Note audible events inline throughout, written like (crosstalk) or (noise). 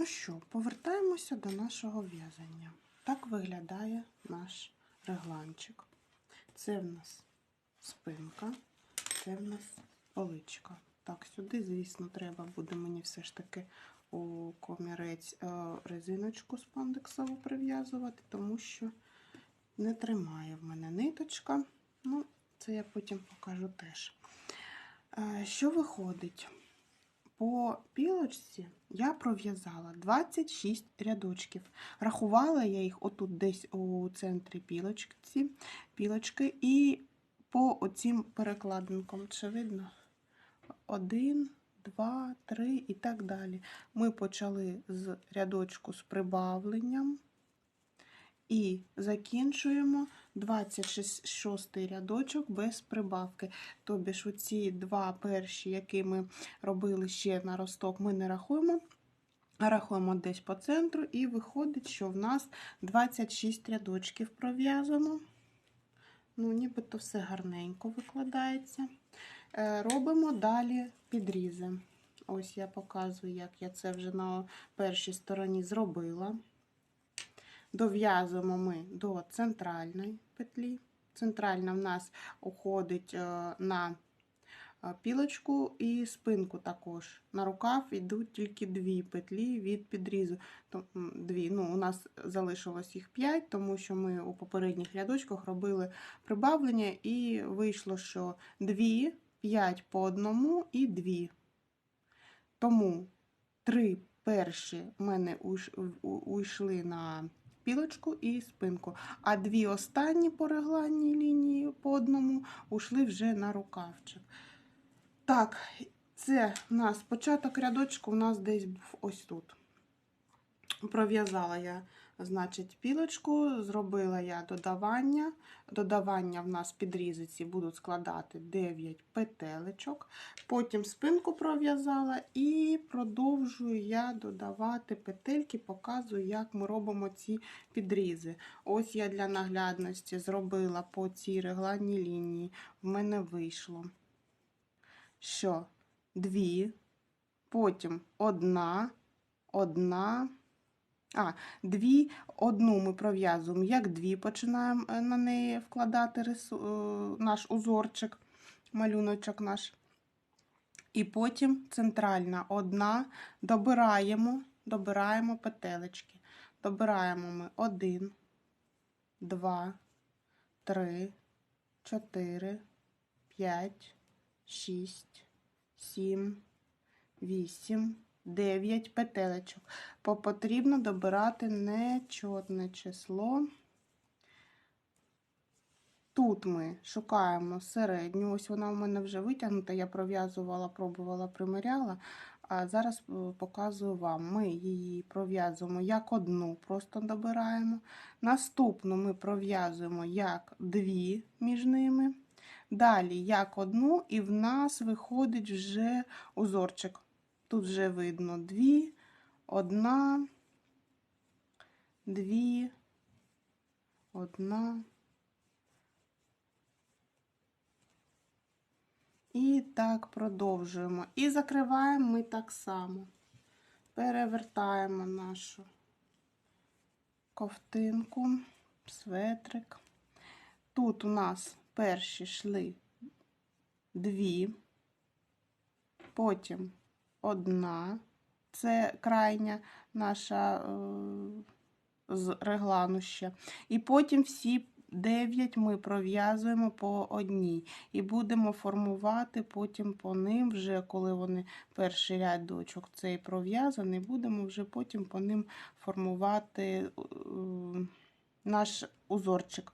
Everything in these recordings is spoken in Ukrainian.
Ну що, повертаємося до нашого в'язання. Так виглядає наш регланчик. Це в нас спинка, це в нас поличка. Так, сюди, звісно, треба буде мені все ж таки у комірець е, резиночку спандексову прив'язувати, тому що не тримає в мене ниточка. Ну, це я потім покажу теж. Е, Що виходить? По пілочці я пров'язала 26 рядочків. Рахувала я їх отут десь у центрі пілочці, пілочки і по оцім перекладинкам. Чи видно? Один, два, три і так далі. Ми почали з рядочку з прибавленням і закінчуємо 26 рядочок без прибавки. Тобі ж оці два перші, які ми робили ще на росток, ми не рахуємо. Рахуємо десь по центру, і виходить, що в нас 26 рядочків пров'язано. Ну, нібито все гарненько викладається. Е, Робимо далі підрізи. Ось я показую, як я це вже на першій стороні зробила. Дов'язуємо ми до центральної петлі. Центральна в нас уходить е, на е, пілочку і спинку також. На рукав йдуть тільки дві петлі від підрізу. Дві. Ну, у нас залишилось їх 5, тому що ми у попередніх рядочках робили прибавлення, і вийшло, що 2, 5 по одному і 2. Тому три перші в мене уйшли на пілочку і спинку, а дві останні по регланній лінії по одному ушли вже на рукавчик. Так, це у нас початок рядочку у нас десь був ось тут. Пров'язала я, значить, пілочку, зробила я додавання. Додавання в нас підрізиці будуть складати 9 петелечок. Потім спинку пров'язала і продовжую я додавати петельки, показую, як ми робимо ці підрізи. Ось я для наглядності зробила по цій регланній лінії. В мене вийшло, що дві, потім одна, одна. А, дві, одну ми пров'язуємо, як дві, починаємо е, на неї вкладати рису, е, наш узорчик, малюночок наш. І потім центральна одна, добираємо, добираємо петелечки. Добираємо ми один, два, три, чотири, п'ять, шість, сім, вісім, дев'ять петелечок. По- Потрібно добирати нечотне число. Тут ми шукаємо середню. Ось вона у мене вже витягнута. Я пров'язувала, пробувала, приміряла. А зараз е, показую вам. Ми її пров'язуємо як одну, просто добираємо. Наступну ми пров'язуємо як дві між ними. Далі як одну, і в нас виходить вже узорчик. Тут вже видно дві, одна, дві, одна. І так продовжуємо. І закриваємо ми так само. Перевертаємо нашу ковтинку, светрик. Тут у нас перші йшли дві, потім одна, це крайня наша е, з реглану ще. І потім всі 9 ми пров'язуємо по одній. І будемо формувати потім по ним, вже коли вони перший рядочок цей пров'язаний, будемо вже потім по ним формувати е, наш узорчик.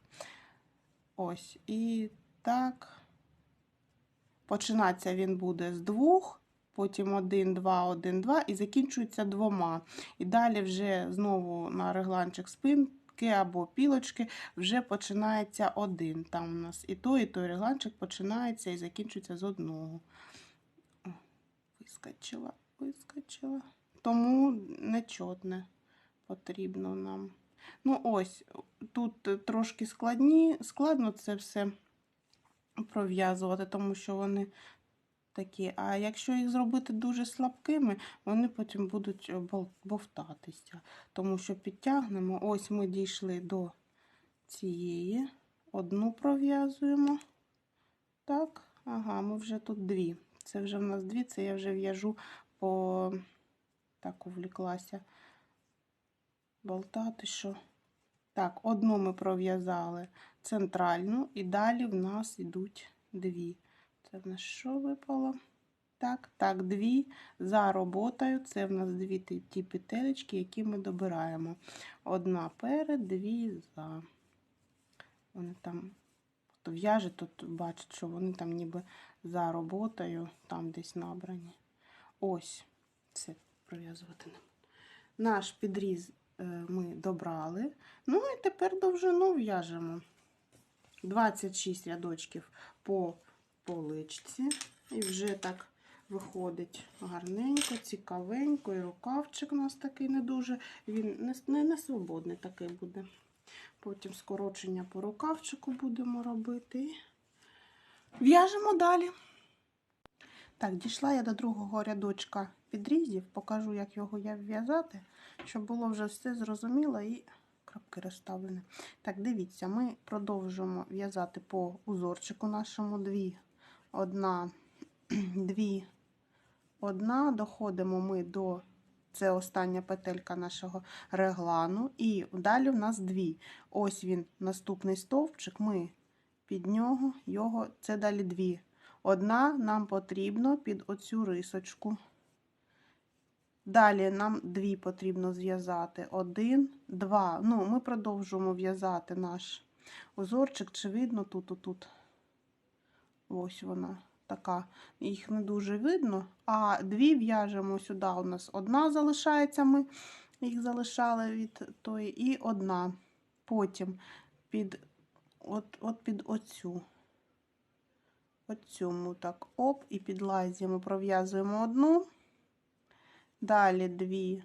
Ось. І так. Починатися він буде з двох, потім один, два, один, два, і закінчується двома. І далі вже знову на регланчик спинки або пілочки вже починається один. Там у нас і той, і той регланчик починається і закінчується з одного. О, Вискочила, вискочила. Тому нечотне потрібно нам. Ну, ось, тут трошки складні, складно це все пров'язувати, тому що вони такі. А якщо їх зробити дуже слабкими, вони потім будуть е, бовтатися. Тому що підтягнемо. Ось ми дійшли до цієї. Одну пров'язуємо. Так, ага, ми вже тут дві. Це вже в нас дві, це я вже в'яжу по так увліклася болтати, що. Так, одну ми пров'язали центральну, і далі в нас йдуть дві. Це в нас що випало? Так, так, дві за роботою. Це в нас дві ті, петелечки, які ми добираємо. Одна перед, дві за. Вони там, хто в'яже, тут бачить, що вони там ніби за роботою, там десь набрані. Ось, це пров'язувати буду. Наш підріз е, ми добрали. Ну і тепер довжину в'яжемо. 26 рядочків по поличці. І вже так виходить гарненько, цікавенько. І рукавчик у нас такий не дуже. Він не, не, не свободний такий буде. Потім скорочення по рукавчику будемо робити. В'яжемо далі. Так, дійшла я до другого рядочка підрізів, покажу, як його я в'язати, щоб було вже все зрозуміло і крапки розставлені. Так, дивіться, ми продовжуємо в'язати по узорчику нашому дві, одна, (clears throat) дві, одна. Доходимо ми до це остання петелька нашого реглану. І далі в нас дві. Ось він, наступний стовпчик. Ми під нього, його, це далі дві. Одна нам потрібно під оцю рисочку. Далі нам дві потрібно зв'язати. Один, два. Ну, ми продовжуємо в'язати наш узорчик. Чи видно тут, отут? Ось вона така. Їх не дуже видно. А дві в'яжемо сюди. У нас одна залишається, ми їх залишали від тої, і одна. Потім під от, от під оцю. Оцю ми так оп, і під лазі ми пров'язуємо одну. Далі дві.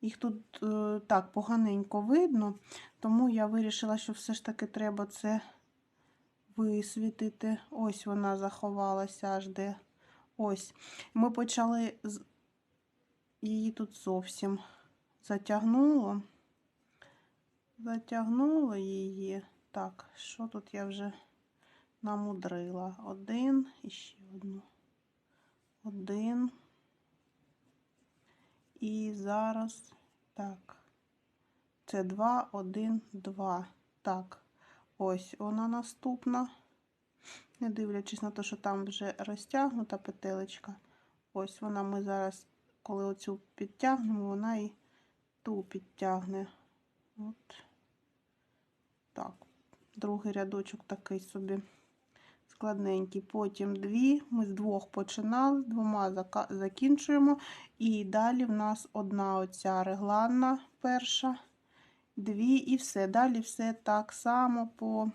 Їх тут е, так поганенько видно, тому я вирішила, що все ж таки треба це висвітити. Ось вона заховалася аж де. Ось. Ми почали з її тут зовсім затягнуло. Затягнуло її. Так, що тут я вже намудрила? Один і ще одну. Один. І зараз так. Це 2, 1, 2. Так, ось вона наступна. Не дивлячись на те, що там вже розтягнута петелечка. Ось вона ми зараз, коли оцю підтягнемо, вона і ту підтягне. От. Так, другий рядочок такий собі складненький. Потім дві. Ми з двох починали, з двома закінчуємо. І далі в нас одна оця регланна перша, дві і все. Далі все так само по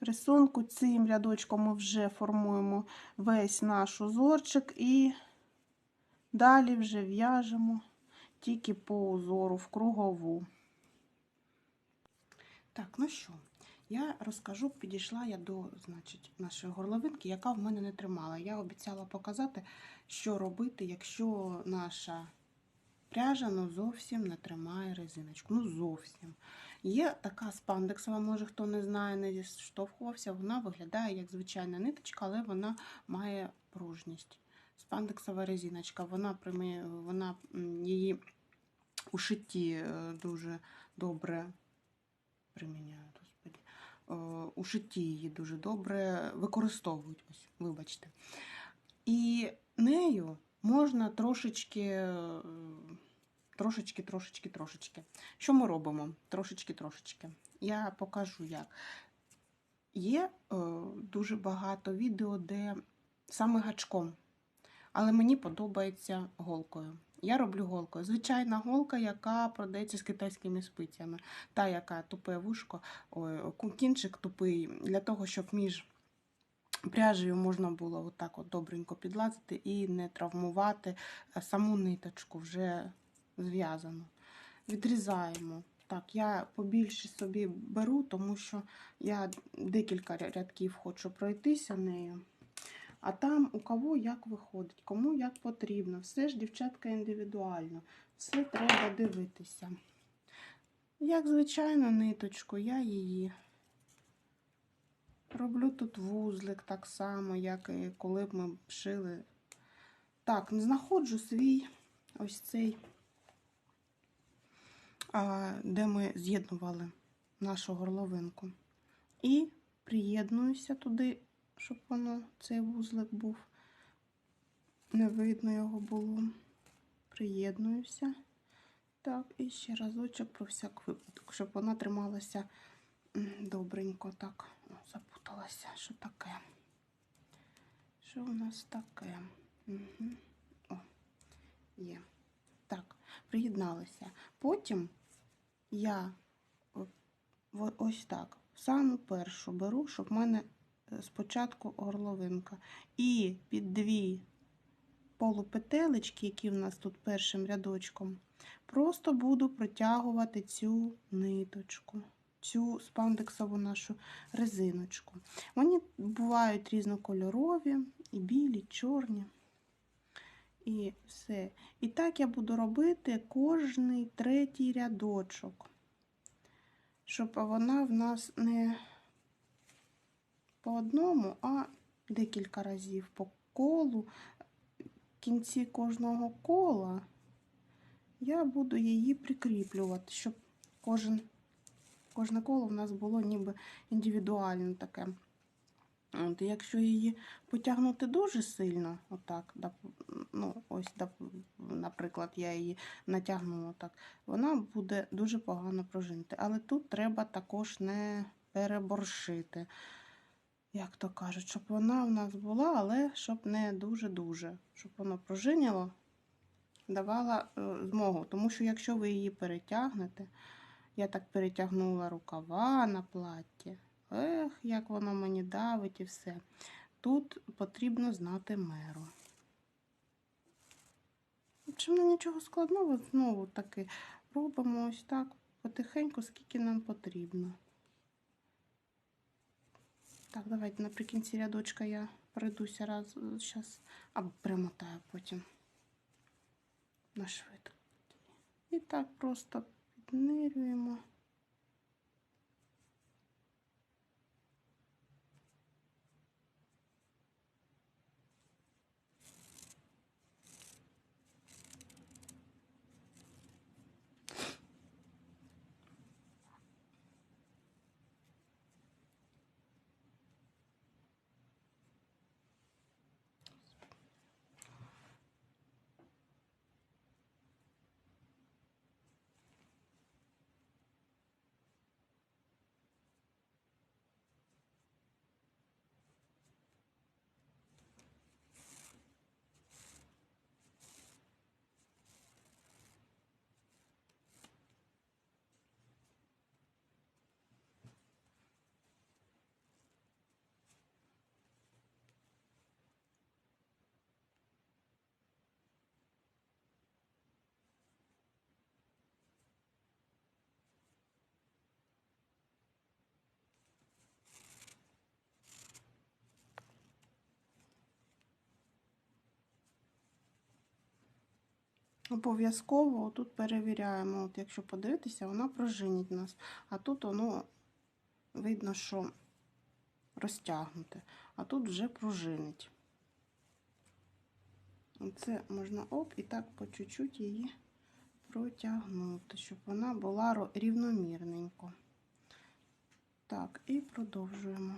рисунку. Цим рядочком ми вже формуємо весь наш узорчик і далі вже в'яжемо тільки по узору в кругову. Так, ну що, я розкажу, підійшла я до значить, нашої горловинки, яка в мене не тримала. Я обіцяла показати, що робити, якщо наша пряжа ну, зовсім не тримає резиночку. Ну, зовсім. Є така спандексова, може хто не знає, не зіштовхувався, вона виглядає як звичайна ниточка, але вона має пружність. Спандексова резиночка, вона, вона її у шитті е, дуже добре приміняють, господі. Е, У шитті її дуже добре використовують. Ось, вибачте. І нею можна трошечки, трошечки, трошечки, трошечки. Що ми робимо? Трошечки, трошечки. Я покажу як. Є е, дуже багато відео, де саме гачком. Але мені подобається голкою. Я роблю голкою. Звичайна голка, яка продається з китайськими спицями. Та, яка тупе вушко, ку- кінчик тупий, для того, щоб між пряжею можна було отак от добренько підлазити і не травмувати саму ниточку вже зв'язану. Відрізаємо. Так, я побільше собі беру, тому що я декілька рядків хочу пройтися нею. А там у кого як виходить, кому як потрібно. Все ж, дівчатка, індивідуально. Все треба дивитися. Як звичайно, ниточку, я її роблю тут вузлик так само, як і коли б ми шили. Так, знаходжу свій ось цей, де ми з'єднували нашу горловинку. І приєднуюся туди, щоб воно, цей вузлик був. Не видно його було. Приєднуюся. Так, і ще разочок про всяк випадок, щоб вона трималася добренько. Так, О, запуталася. Що таке? Що у нас таке? Угу. О, є. Так, приєдналася. Потім я ось так, саму першу беру, щоб в мене е, спочатку горловинка. І під дві полупетелечки, які в нас тут першим рядочком, просто буду протягувати цю ниточку, цю спандексову нашу резиночку. Вони бувають різнокольорові, і білі, і чорні. І все. І так я буду робити кожний третій рядочок, щоб вона в нас не по одному, а декілька разів по колу. В кінці кожного кола я буду її прикріплювати, щоб кожен, кожне коло в нас було ніби індивідуальне таке. От, якщо її потягнути дуже сильно, отак, ну, ось, наприклад, я її натягнула так, вона буде дуже погано пружинити. Але тут треба також не переборшити, як то кажуть, щоб вона в нас була, але щоб не дуже-дуже, щоб воно пружинило, давала е, змогу. Тому що якщо ви її перетягнете, я так перетягнула рукава на платі. Ех, як воно мені давить і все. Тут потрібно знати меру. Чим ну, нічого складного, знову таки робимо ось так потихеньку, скільки нам потрібно. Так, давайте наприкінці рядочка я пройдуся раз зараз, або примотаю потім на швидко. І так просто піднирюємо. Обов'язково тут перевіряємо. От якщо подивитися, вона пружинить нас. А тут воно видно, що розтягнуте, а тут вже пружинить. Це можна оп, і так по чуть-чуть її протягнути, щоб вона була рівномірненько. Так, і продовжуємо.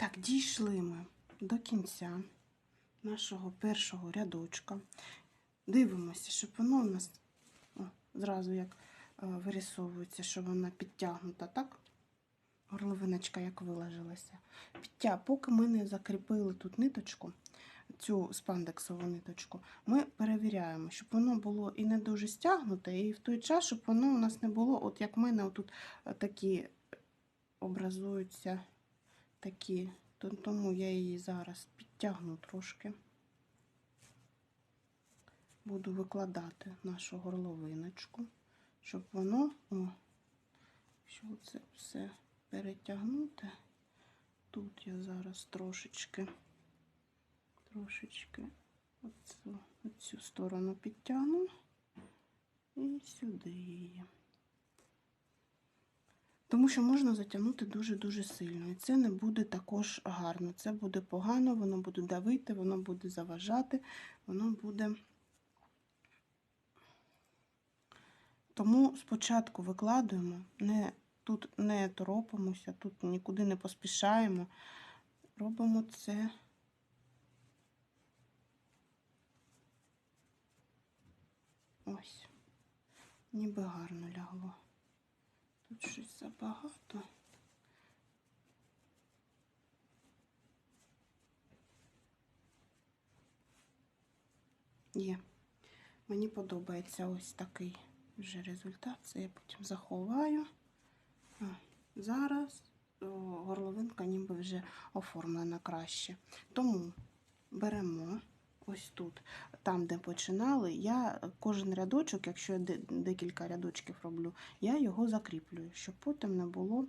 Так, дійшли ми до кінця нашого першого рядочка. Дивимося, щоб воно у нас о, зразу як е, вирисовується, що вона підтягнута, так? Горловиночка як виложилася. Підтя, поки ми не закріпили тут ниточку, цю спандексову ниточку, ми перевіряємо, щоб воно було і не дуже стягнуте, і в той час, щоб воно у нас не було, от як в мене отут е, такі образуються такі, то- тому я її зараз підтягну трошки. Буду викладати нашу горловиночку, щоб воно, о, що це все перетягнути. Тут я зараз трошечки, трошечки оцю, оцю сторону підтягну і сюди її. Тому що можна затягнути дуже-дуже сильно. І це не буде також гарно. Це буде погано, воно буде давити, воно буде заважати, воно буде. Тому спочатку викладуємо, не, тут не торопимося, тут нікуди не поспішаємо. Робимо це. Ось, ніби гарно лягло. Тут щось забагато. Є. Мені подобається ось такий вже результат. Це я потім заховаю. А, зараз о, горловинка ніби вже оформлена краще. Тому беремо ось тут, там, де починали, я кожен рядочок, якщо я декілька рядочків роблю, я його закріплюю, щоб потім не було,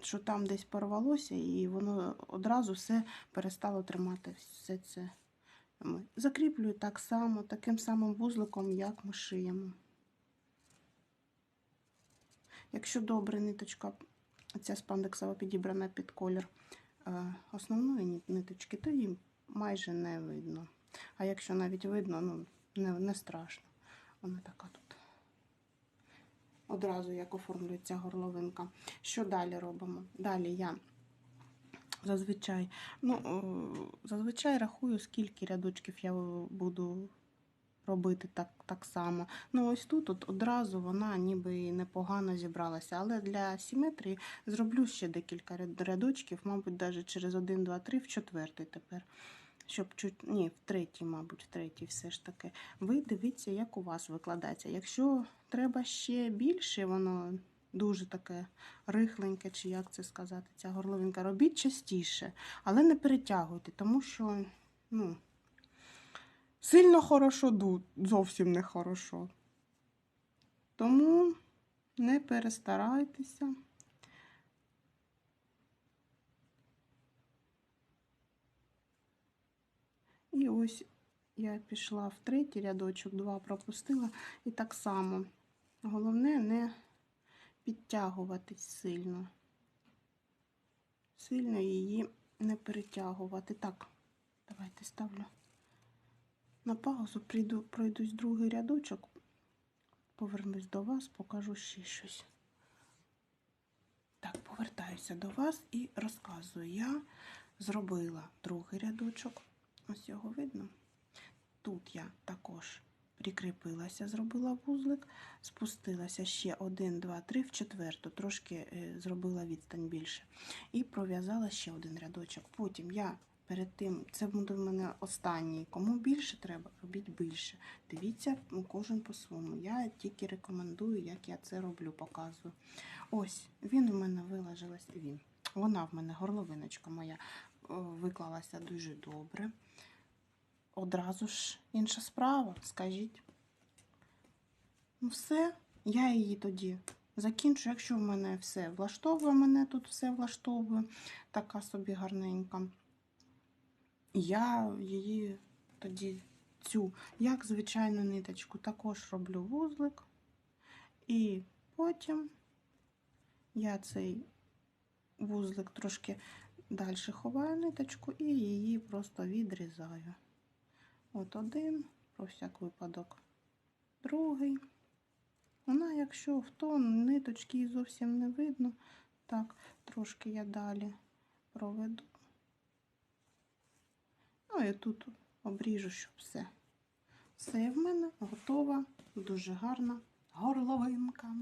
що там десь порвалося, і воно одразу все перестало тримати все це. Закріплюю так само, таким самим вузликом, як ми шиємо. Якщо добре ниточка, ця спандексова підібрана під колір е, основної ниточки, то її майже не видно. А якщо навіть видно, ну не, не страшно. Вона така тут. Одразу як оформлюється горловинка. Що далі робимо? Далі я зазвичай, ну, е, зазвичай рахую, скільки рядочків я буду робити так, так само. Ну, ось тут от одразу вона ніби непогано зібралася. Але для симетрії зроблю ще декілька рядочків, мабуть, навіть через 1, 2, 3, в четвертий тепер. Щоб чуть, ні, в третій, мабуть, в третій все ж таки. Ви дивіться, як у вас викладається. Якщо треба ще більше, воно дуже таке рихленьке, чи як це сказати, ця горловинка, робіть частіше, але не перетягуйте, тому що, ну, сильно хорошо зовсім не хорошо. Тому не перестарайтеся. І ось я пішла в третій рядочок, два пропустила, і так само. Головне не підтягуватись сильно. Сильно її не перетягувати. Так, давайте ставлю на паузу, прийду, пройдусь другий рядочок, повернусь до вас, покажу ще щось. Так, повертаюся до вас і розказую. Я зробила другий рядочок. Ось його видно. Тут я також прикріпилася, зробила вузлик, спустилася ще один, два, три в четверту, трошки е, зробила відстань більше. І пров'язала ще один рядочок. Потім я перед тим, це буде в мене останній. Кому більше треба, робіть більше. Дивіться, кожен по-своєму. Я тільки рекомендую, як я це роблю, показую. Ось, він у мене виложилась, він. Вона в мене, горловиночка моя, виклалася дуже добре. Одразу ж інша справа, скажіть. Ну, все, я її тоді закінчу. Якщо в мене все влаштовує, мене тут все влаштовує, така собі гарненька. Я її тоді цю, як звичайну ниточку, також роблю вузлик. І потім я цей вузлик трошки далі ховаю ниточку і її просто відрізаю. От один, про всяк випадок, другий. Вона, якщо в тон, ниточки зовсім не видно, так, трошки я далі проведу. Ну і тут обріжу, щоб все. Все в мене готова. Дуже гарна горловинка.